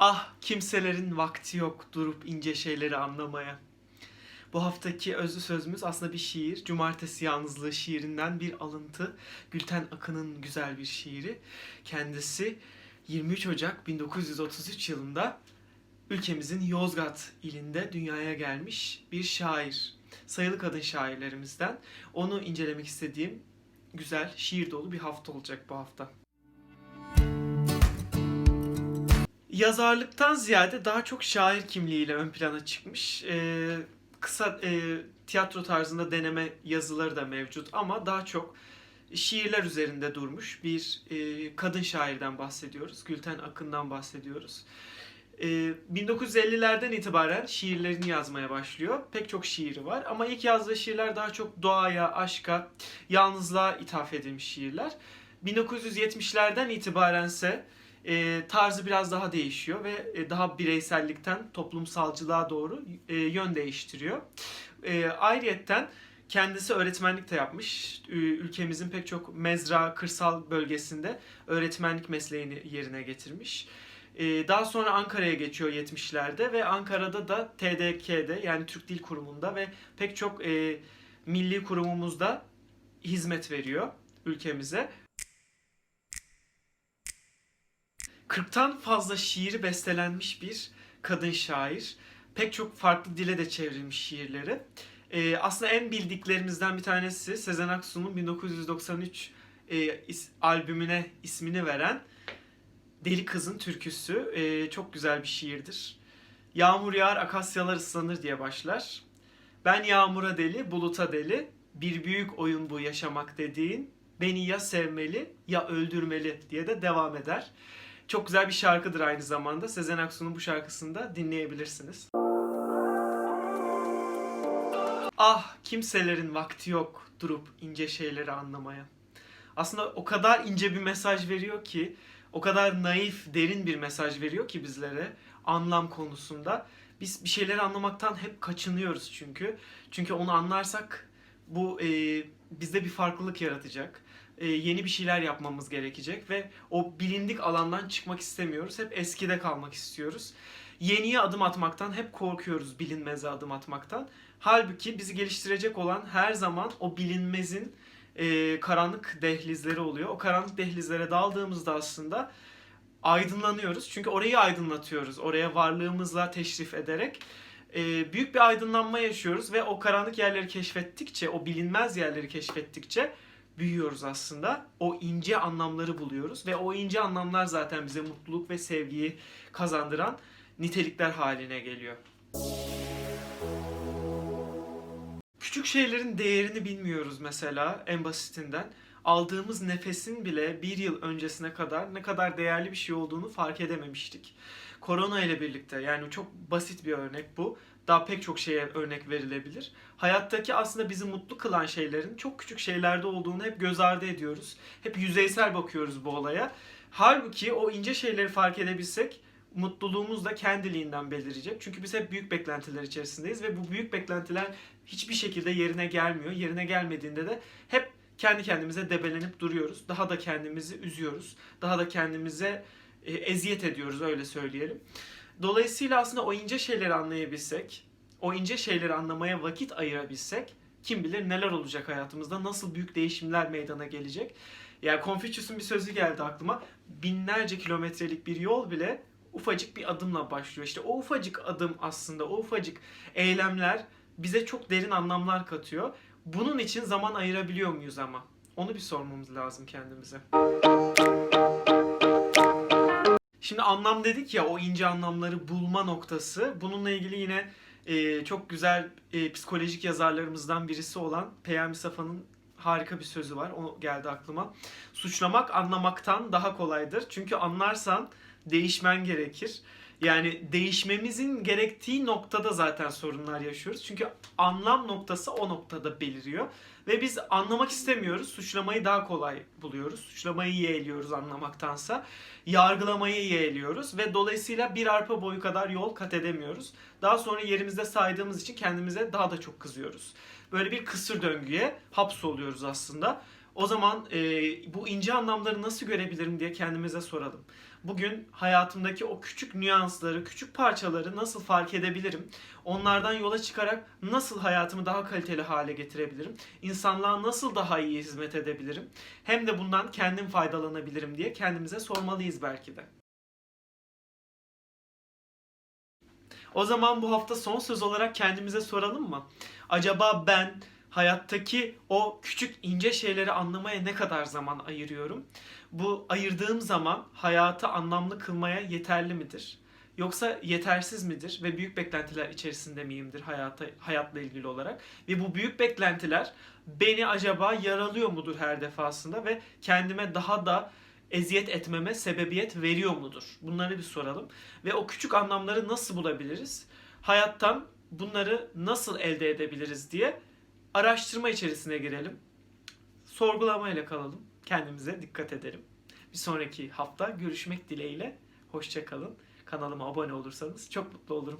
Ah kimselerin vakti yok durup ince şeyleri anlamaya. Bu haftaki özlü sözümüz aslında bir şiir. Cumartesi Yalnızlığı şiirinden bir alıntı. Gülten Akın'ın güzel bir şiiri. Kendisi 23 Ocak 1933 yılında ülkemizin Yozgat ilinde dünyaya gelmiş bir şair. Sayılı kadın şairlerimizden. Onu incelemek istediğim güzel, şiir dolu bir hafta olacak bu hafta. Yazarlıktan ziyade daha çok şair kimliğiyle ön plana çıkmış. Ee, kısa e, tiyatro tarzında deneme yazıları da mevcut ama daha çok şiirler üzerinde durmuş bir e, kadın şairden bahsediyoruz. Gülten Akın'dan bahsediyoruz. E, 1950'lerden itibaren şiirlerini yazmaya başlıyor. Pek çok şiiri var ama ilk yazdığı şiirler daha çok doğaya, aşka, yalnızlığa ithaf edilmiş şiirler. 1970'lerden itibarense e, tarzı biraz daha değişiyor ve e, daha bireysellikten toplumsalcılığa doğru e, yön değiştiriyor. E, ayrıyetten kendisi öğretmenlik de yapmış. Ülkemizin pek çok mezra, kırsal bölgesinde öğretmenlik mesleğini yerine getirmiş. E, daha sonra Ankara'ya geçiyor 70'lerde ve Ankara'da da TDK'de yani Türk Dil Kurumu'nda ve pek çok e, milli kurumumuzda hizmet veriyor ülkemize. 40'tan fazla şiiri bestelenmiş bir kadın şair. Pek çok farklı dile de çevrilmiş şiirleri. Ee, aslında en bildiklerimizden bir tanesi Sezen Aksu'nun 1993 e, is- albümüne ismini veren Deli Kızın Türküsü. Ee, çok güzel bir şiirdir. Yağmur yağar, akasyalar ıslanır diye başlar. Ben yağmura deli, buluta deli. Bir büyük oyun bu yaşamak dediğin. Beni ya sevmeli ya öldürmeli diye de devam eder. Çok güzel bir şarkıdır aynı zamanda. Sezen Aksu'nun bu şarkısını da dinleyebilirsiniz. Ah kimselerin vakti yok durup ince şeyleri anlamaya. Aslında o kadar ince bir mesaj veriyor ki, o kadar naif, derin bir mesaj veriyor ki bizlere anlam konusunda. Biz bir şeyleri anlamaktan hep kaçınıyoruz çünkü. Çünkü onu anlarsak bu e, bizde bir farklılık yaratacak. E, yeni bir şeyler yapmamız gerekecek ve o bilindik alandan çıkmak istemiyoruz. Hep eskide kalmak istiyoruz. Yeniye adım atmaktan hep korkuyoruz bilinmeze adım atmaktan. Halbuki bizi geliştirecek olan her zaman o bilinmezin e, karanlık dehlizleri oluyor. O karanlık dehlizlere daldığımızda aslında aydınlanıyoruz. Çünkü orayı aydınlatıyoruz. Oraya varlığımızla teşrif ederek e, büyük bir aydınlanma yaşıyoruz ve o karanlık yerleri keşfettikçe, o bilinmez yerleri keşfettikçe büyüyoruz aslında. O ince anlamları buluyoruz ve o ince anlamlar zaten bize mutluluk ve sevgiyi kazandıran nitelikler haline geliyor. Küçük şeylerin değerini bilmiyoruz mesela en basitinden. Aldığımız nefesin bile bir yıl öncesine kadar ne kadar değerli bir şey olduğunu fark edememiştik. Korona ile birlikte yani çok basit bir örnek bu. Daha pek çok şeye örnek verilebilir. Hayattaki aslında bizi mutlu kılan şeylerin çok küçük şeylerde olduğunu hep göz ardı ediyoruz. Hep yüzeysel bakıyoruz bu olaya. Halbuki o ince şeyleri fark edebilsek mutluluğumuz da kendiliğinden belirecek. Çünkü biz hep büyük beklentiler içerisindeyiz ve bu büyük beklentiler hiçbir şekilde yerine gelmiyor. Yerine gelmediğinde de hep kendi kendimize debelenip duruyoruz. Daha da kendimizi üzüyoruz. Daha da kendimize e, eziyet ediyoruz öyle söyleyelim. Dolayısıyla aslında o ince şeyleri anlayabilsek, o ince şeyleri anlamaya vakit ayırabilsek kim bilir neler olacak hayatımızda, nasıl büyük değişimler meydana gelecek. Yani Confucius'un bir sözü geldi aklıma. Binlerce kilometrelik bir yol bile ufacık bir adımla başlıyor. İşte o ufacık adım aslında, o ufacık eylemler bize çok derin anlamlar katıyor. Bunun için zaman ayırabiliyor muyuz ama? Onu bir sormamız lazım kendimize. Şimdi anlam dedik ya o ince anlamları bulma noktası. Bununla ilgili yine e, çok güzel e, psikolojik yazarlarımızdan birisi olan Peyami Safa'nın harika bir sözü var. O geldi aklıma. Suçlamak anlamaktan daha kolaydır. Çünkü anlarsan değişmen gerekir. Yani değişmemizin gerektiği noktada zaten sorunlar yaşıyoruz. Çünkü anlam noktası o noktada beliriyor. Ve biz anlamak istemiyoruz. Suçlamayı daha kolay buluyoruz. Suçlamayı yeğliyoruz anlamaktansa. Yargılamayı yeğliyoruz. Ve dolayısıyla bir arpa boyu kadar yol kat edemiyoruz. Daha sonra yerimizde saydığımız için kendimize daha da çok kızıyoruz. Böyle bir kısır döngüye hapsoluyoruz aslında. O zaman e, bu ince anlamları nasıl görebilirim diye kendimize soralım. Bugün hayatımdaki o küçük nüansları, küçük parçaları nasıl fark edebilirim? Onlardan yola çıkarak nasıl hayatımı daha kaliteli hale getirebilirim? İnsanlığa nasıl daha iyi hizmet edebilirim? Hem de bundan kendim faydalanabilirim diye kendimize sormalıyız belki de. O zaman bu hafta son söz olarak kendimize soralım mı? Acaba ben hayattaki o küçük ince şeyleri anlamaya ne kadar zaman ayırıyorum? Bu ayırdığım zaman hayatı anlamlı kılmaya yeterli midir? Yoksa yetersiz midir ve büyük beklentiler içerisinde miyimdir hayata, hayatla ilgili olarak? Ve bu büyük beklentiler beni acaba yaralıyor mudur her defasında ve kendime daha da eziyet etmeme sebebiyet veriyor mudur? Bunları bir soralım. Ve o küçük anlamları nasıl bulabiliriz? Hayattan bunları nasıl elde edebiliriz diye araştırma içerisine girelim. Sorgulamayla kalalım. Kendimize dikkat edelim. Bir sonraki hafta görüşmek dileğiyle. Hoşçakalın. Kanalıma abone olursanız çok mutlu olurum.